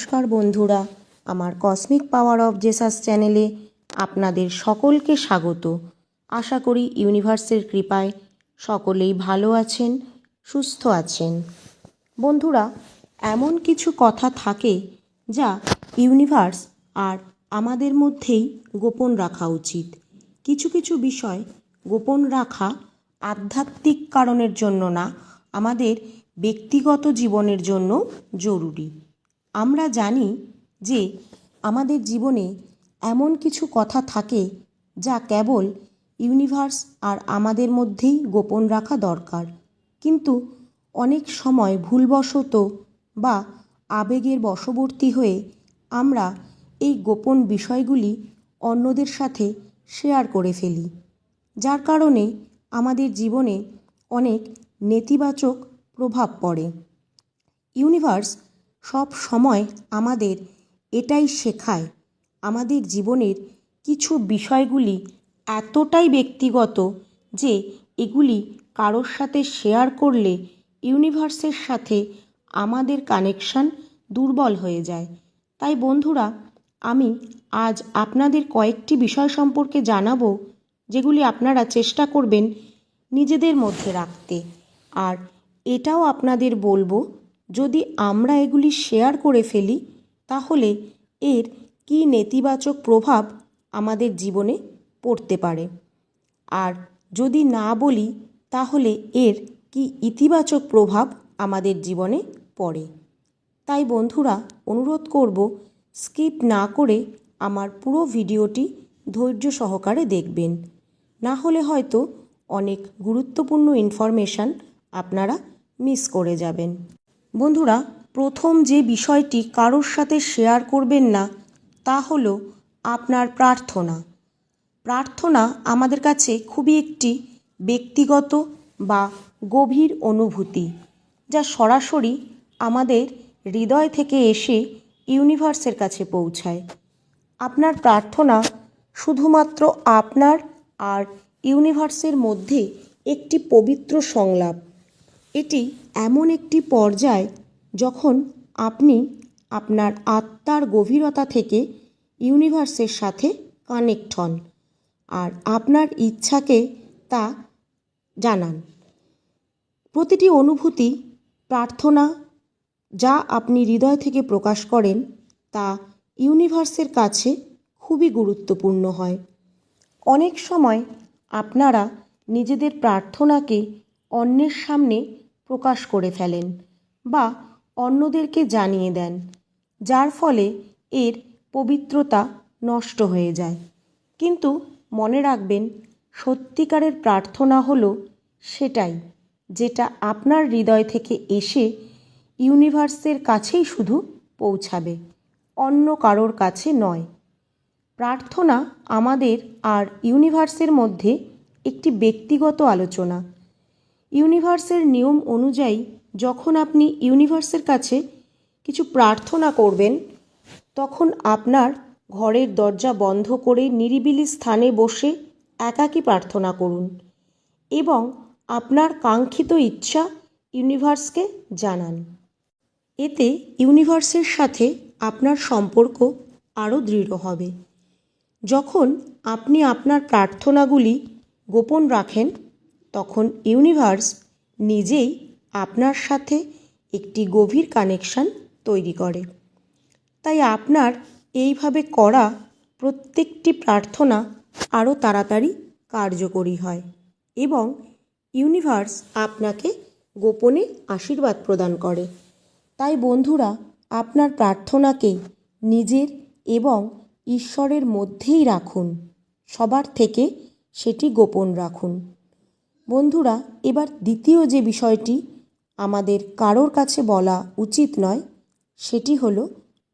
নমস্কার বন্ধুরা, আমার কসমিক পাওয়ার অফ জেসাস চ্যানেলে আপনাদের সকলকে স্বাগত। আশা করি ইউনিভার্সের কৃপায় সকলেই ভালো আছেন, সুস্থ আছেন। বন্ধুরা, এমন কিছু কথা থাকে যা ইউনিভার্স আর আমাদের মধ্যেই গোপন রাখা উচিত। কিছু কিছু বিষয় গোপন রাখা আধ্যাত্মিক কারণের জন্য না, আমাদের ব্যক্তিগত জীবনের জন্য জরুরি। আমরা জানি যে আমাদের জীবনে এমন কিছু কথা থাকে যা কেবল ইউনিভার্স আর আমাদের মধ্যেই গোপন রাখা দরকার। কিন্তু অনেক সময় ভুলবশত বা আবেগের বশবর্তী হয়ে আমরা এই গোপন বিষয়গুলি অন্যদের সাথে শেয়ার করে ফেলি, যার কারণে আমাদের জীবনে অনেক নেতিবাচক প্রভাব পড়ে। ইউনিভার্স সব সময় আমাদের এটাই শেখায়। আমাদের জীবনের কিছু বিষয়গুলি এতটাই ব্যক্তিগত যে এগুলি কারোর সাথে শেয়ার করলে ইউনিভার্সের সাথে আমাদের কানেকশন দুর্বল হয়ে যায়। তাই বন্ধুরা, আমি আজ আপনাদের কয়েকটি বিষয় সম্পর্কে জানাব, যেগুলি আপনারা চেষ্টা করবেন নিজেদের মধ্যে রাখতে। আর এটাও আপনাদের বলব যদি আমরা এগুলি শেয়ার করে ফেলি, তাহলে এর কী নেতিবাচক প্রভাব আমাদের জীবনে পড়তে পারে? আর যদি না বলি, তাহলে এর কি ইতিবাচক প্রভাব আমাদের জীবনে পড়ে? তাই বন্ধুরা, অনুরোধ করব, স্কিপ না করে আমার পুরো ভিডিওটি ধৈর্য সহকারে দেখবেন। না হলে হয়তো অনেক গুরুত্বপূর্ণ ইনফরমেশান আপনারা মিস করে যাবেন। বন্ধুরা, প্রথম যে বিষয়টি কারোর সাথে শেয়ার করবেন না, তা হলো আপনার প্রার্থনা। প্রার্থনা আমাদের কাছে খুবই একটি ব্যক্তিগত বা গভীর অনুভূতি, যা সরাসরি আমাদের হৃদয় থেকে এসে ইউনিভার্সের কাছে পৌঁছায়। আপনার প্রার্থনা শুধুমাত্র আপনার আর ইউনিভার্সের মধ্যে একটি পবিত্র সংলাপ। এটি এমন একটি পর্যায় যখন আপনি আপনার আত্মার গভীরতা থেকে ইউনিভার্সের সাথে কানেক্ট হন আর আপনার ইচ্ছাকে তা জানান। প্রতিটি অনুভূতি, প্রার্থনা যা আপনি হৃদয় থেকে প্রকাশ করেন তা ইউনিভার্সের কাছে খুবই গুরুত্বপূর্ণ হয়। অনেক সময় আপনারা নিজেদের প্রার্থনাকে অন্যের সামনে প্রকাশ করে ফেলেন বা অন্যদেরকে জানিয়ে দেন, যার ফলে এর পবিত্রতা নষ্ট হয়ে যায়। কিন্তু মনে রাখবেন, সত্যিকারের প্রার্থনা হলো সেটাই, যেটা আপনার হৃদয় থেকে এসে ইউনিভার্সের কাছেই শুধু পৌঁছাবে, অন্য কারোর কাছে নয়। প্রার্থনা আমাদের আর ইউনিভার্সের মধ্যে একটি ব্যক্তিগত আলোচনা ইউনিভার্সের নিয়ম অনুযায়ী যখন আপনি ইউনিভার্সের কাছে কিছু প্রার্থনা করবেন, তখন আপনার ঘরের দরজা বন্ধ করে নিরিবিলি স্থানে বসে একাকী প্রার্থনা করুন এবং আপনার কাঙ্ক্ষিত ইচ্ছা ইউনিভার্সকে জানান। এতে ইউনিভার্সের সাথে আপনার সম্পর্ক আরও দৃঢ় হবে। যখন আপনি আপনার প্রার্থনাগুলি গোপন রাখেন তখন ইউনিভার্স নিজেই আপনার সাথে একটি গভীর কানেকশন তৈরি করে। তাই আপনার এইভাবে করা প্রত্যেকটি প্রার্থনা আরও তাড়াতাড়ি কার্যকরী হয় এবং ইউনিভার্স আপনাকে গোপনে আশীর্বাদ প্রদান করে। তাই বন্ধুরা, আপনার প্রার্থনাকে নিজের এবং ঈশ্বরের মধ্যেই রাখুন। সবার থেকে সেটি গোপন রাখুন। বন্ধুরা, এবার দ্বিতীয় যে বিষয়টি আমাদের কারোর কাছে বলা উচিত নয়, সেটি হলো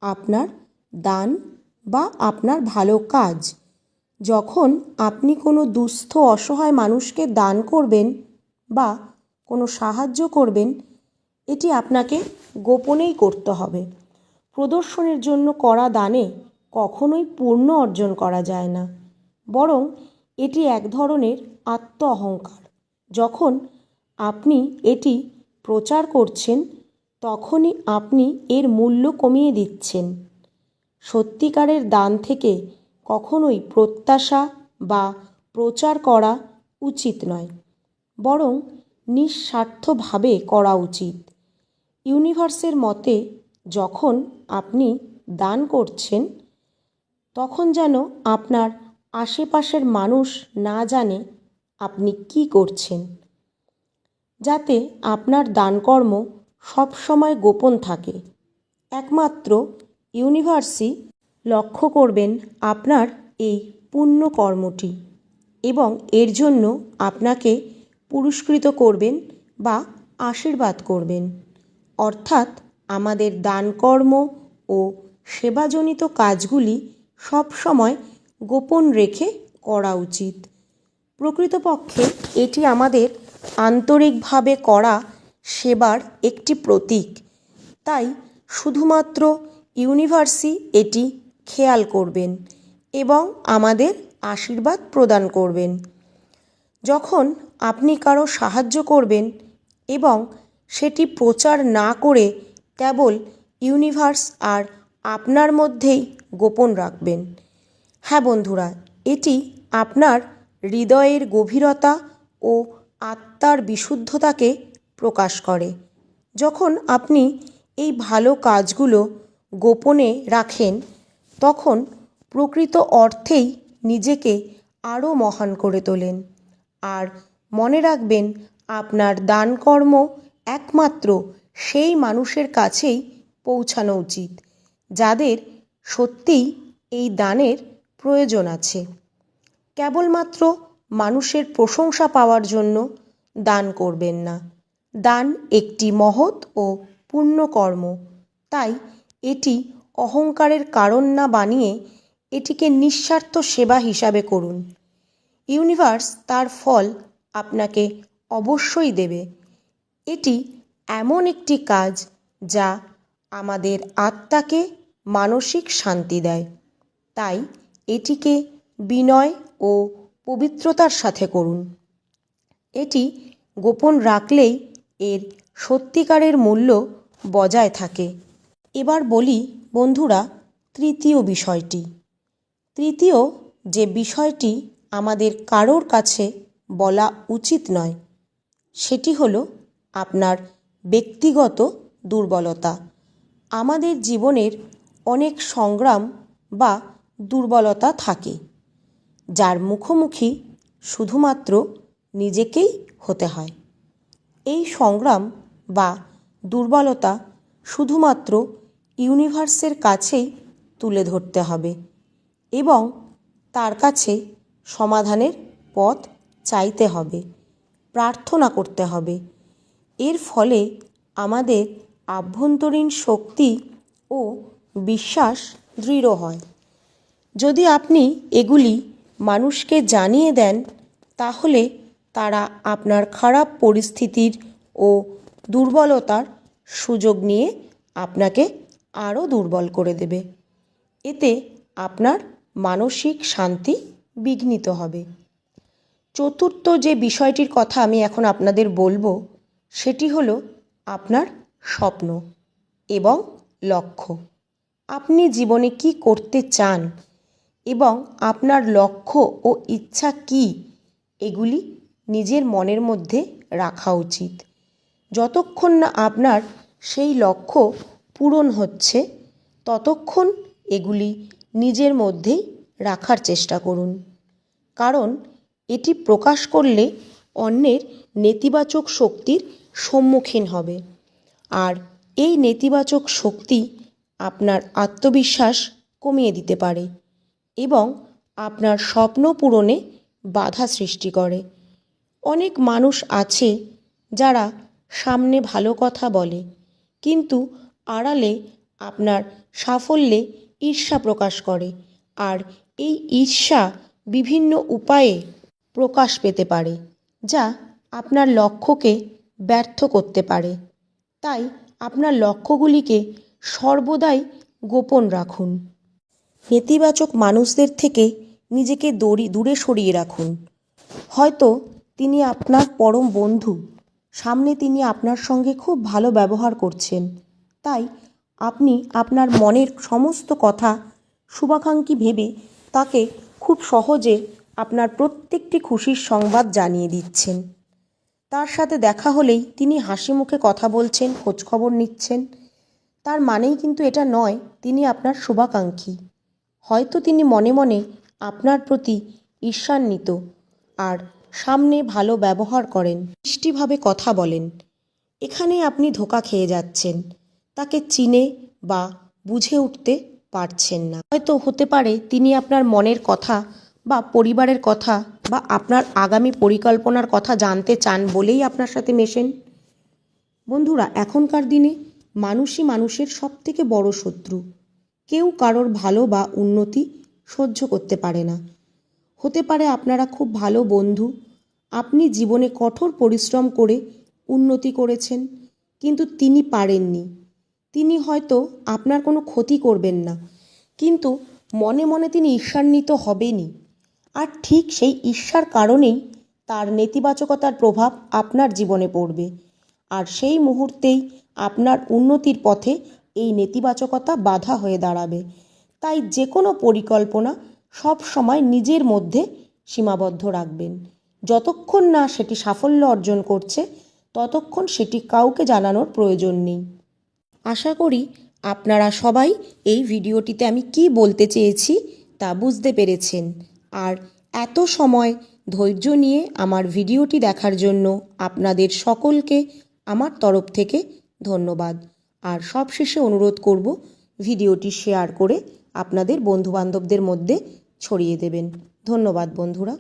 আপনার দান বা আপনার ভালো কাজ। যখন আপনি কোনো দুস্থ, অসহায় মানুষকে দান করবেন বা কোনো সাহায্য করবেন, এটি আপনাকে গোপনেই করতে হবে। প্রদর্শনের জন্য করা দানে কখনোই পূর্ণ অর্জন করা যায় না, বরং এটি এক ধরনের আত্ম অহংকার যখন আপনি এটি প্রচার করছেন, তখনই আপনি এর মূল্য কমিয়ে দিচ্ছেন। সত্যিকারের দান থেকে কখনোই প্রত্যাশা বা প্রচার করা উচিত নয়, বরং নিঃস্বার্থভাবে করা উচিত। ইউনিভার্সের মতে, যখন আপনি দান করছেন, তখন যেন আপনার আশেপাশের মানুষ না জানে আপনি কি করছেন? যাতে আপনার দানকর্ম সবসময় গোপন থাকে। একমাত্র ইউনিভার্সই লক্ষ্য করবেন আপনার এই পুণ্য কর্মটি এবং এর জন্য আপনাকে পুরস্কৃত করবেন বা আশীর্বাদ করবেন। অর্থাৎ আমাদের দানকর্ম ও সেবাজনিত কাজগুলি সবসময় গোপন রেখে করা উচিত। প্রকৃতপক্ষে এটি আমাদের আন্তরিকভাবে করা সেবার একটি প্রতীক। তাই শুধুমাত্র ইউনিভার্সই এটি খেয়াল করবেন এবং আমাদের আশীর্বাদ প্রদান করবেন। যখন আপনি কারও সাহায্য করবেন এবং সেটি প্রচার না করে কেবল ইউনিভার্স আর আপনার মধ্যেই গোপন রাখবেন। হ্যাঁ বন্ধুরা, এটি আপনার হৃদয়ের গভীরতা ও আত্মার বিশুদ্ধতাকে প্রকাশ করে। যখন আপনি এই ভালো কাজগুলো গোপনে রাখেন, তখন প্রকৃত অর্থেই নিজেকে আরও মহান করে তোলেন। আর মনে রাখবেন, আপনার দানকর্ম একমাত্র সেই মানুষের কাছেই পৌঁছানো উচিত, যাদের সত্যিই এই দানের প্রয়োজন আছে। কেবলমাত্র মানুষের প্রশংসা পাওয়ার জন্য দান করবেন না। দান একটি মহৎ ও পুণ্যকর্ম। তাই এটি অহংকারের কারণ না বানিয়ে এটিকে নিঃস্বার্থ সেবা হিসাবে করুন। ইউনিভার্স তার ফল আপনাকে অবশ্যই দেবে। এটি এমন একটি কাজ যা আমাদের আত্মাকে মানসিক শান্তি দেয়। তাই এটিকে বিনয় ও পবিত্রতার সাথে করুন। এটি গোপন রাখলেই এর সত্যিকারের মূল্য বজায় থাকে। এবার বলি, বন্ধুরা, তৃতীয় বিষয়টি। তৃতীয়, যে বিষয়টি আমাদের কারোর কাছে বলা উচিত নয়, সেটি হলো আপনার ব্যক্তিগত দুর্বলতা। আমাদের জীবনের অনেক সংগ্রাম বা দুর্বলতা থাকে। যার মুখোমুখি শুধুমাত্র নিজেকেই হতে হয়। এই সংগ্রাম বা দুর্বলতা শুধুমাত্র ইউনিভার্সের কাছেই তুলে ধরতে হবে এবং তার কাছে সমাধানের পথ চাইতে হবে, প্রার্থনা করতে হবে। এর ফলে আমাদের আভ্যন্তরীণ শক্তি ও বিশ্বাস দৃঢ় হয়। যদি আপনি এগুলি মানুষকে জানিয়ে দেন, তাহলে তারা আপনার খারাপ পরিস্থিতির ও দুর্বলতার সুযোগ নিয়ে আপনাকে আরও দুর্বল করে দেবে। এতে আপনার মানসিক শান্তি বিঘ্নিত হবে। চতুর্থ যে বিষয়টির কথা আমি এখন আপনাদের বলব, সেটি হলো আপনার স্বপ্ন এবং লক্ষ্য। আপনি জীবনে কি করতে চান এবং আপনার লক্ষ্য ও ইচ্ছা কি, এগুলি নিজের মনের মধ্যে রাখা উচিত। যতক্ষণ না আপনার সেই লক্ষ্য পূরণ হচ্ছে, ততক্ষণ এগুলি নিজের মধ্যেই রাখার চেষ্টা করুন। কারণ এটি প্রকাশ করলে অন্যের নেতিবাচক শক্তির সম্মুখীন হবে। আর এই নেতিবাচক শক্তি আপনার আত্মবিশ্বাস কমিয়ে দিতে পারে। এবং আপনার স্বপ্ন পূরণে বাধা সৃষ্টি করে। অনেক মানুষ আছে যারা সামনে ভালো কথা বলে, কিন্তু আড়ালে আপনার সাফল্যে ঈর্ষা প্রকাশ করে আর এই ঈর্ষা বিভিন্ন উপায়ে প্রকাশ পেতে পারে, যা আপনার লক্ষ্যকে ব্যর্থ করতে পারে। তাই আপনার লক্ষ্যগুলিকে সর্বদাই গোপন রাখুন। নেতিবাচক মানুষদের থেকে নিজেকে দড়ি, দূরে সরিয়ে রাখুন। হয়তো তিনি আপনার পরম বন্ধু। সামনে তিনি আপনার সঙ্গে খুব ভালো ব্যবহার করছেন। তাই আপনি আপনার মনের সমস্ত কথা শুভাকাঙ্ক্ষী ভেবে তাকে খুব সহজে আপনার প্রত্যেকটি খুশির সংবাদ জানিয়ে দিচ্ছেন। তার সাথে দেখা হলেই তিনি হাসি মুখে কথা বলছেন, খোঁজখবর নিচ্ছেন। তার মানেই কিন্তু এটা নয়, তিনি আপনার শুভাকাঙ্ক্ষী। হয়তো তিনি মনে মনে আপনার প্রতি ঈর্ষান্বিত আর সামনে ভালো ব্যবহার করেন। মিষ্টিভাবে কথা বলেন, এখানে আপনি ধোকা খেয়ে যাচ্ছেন। তাকে চিনে বা বুঝে উঠতে পারছেন না। হয়তো হতে পারে তিনি আপনার মনের কথা বা পরিবারের কথা বা আপনার আগামী পরিকল্পনার কথা জানতে চান বলেই আপনার সাথে মেশেন। বন্ধুরা, এখনকার দিনে মানুষই মানুষের সবথেকে বড় শত্রু। কেউ কারোর ভালো বা উন্নতি সহ্য করতে পারে না। হতে পারে আপনারা খুব ভালো বন্ধু, আপনি জীবনে কঠোর পরিশ্রম করে উন্নতি করেছেন, কিন্তু তিনি পারেননি। তিনি হয়তো আপনার কোনো ক্ষতি করবেন না, কিন্তু মনে মনে তিনি ঈর্ষান্বিত হবেনই। আর ঠিক সেই ঈর্ষার কারণেই তার নেতিবাচকতার প্রভাব আপনার জীবনে পড়বে। আর সেই মুহূর্তেই আপনার উন্নতির পথে এই নেতিবাচকতা বাধা হয়ে দাঁড়াবে। তাই যে কোনো পরিকল্পনা সব সময় নিজের মধ্যে সীমাবদ্ধ রাখবেন। যতক্ষণ না সেটি সাফল্য অর্জন করছে, ততক্ষণ সেটি কাউকে জানানোর প্রয়োজন নেই। আশা করি আপনারা সবাই এই ভিডিওটিতে আমি কি বলতে চেয়েছি তা বুঝতে পেরেছেন। আর এত সময় ধৈর্য নিয়ে আমার ভিডিওটি দেখার জন্য আপনাদের সকলকে আমার তরফ থেকে ধন্যবাদ। আর সবশেষে অনুরোধ করব ভিডিওটি শেয়ার করে আপনাদের বন্ধুবান্ধবদের মধ্যে ছড়িয়ে দেবেন। ধন্যবাদ বন্ধুরা।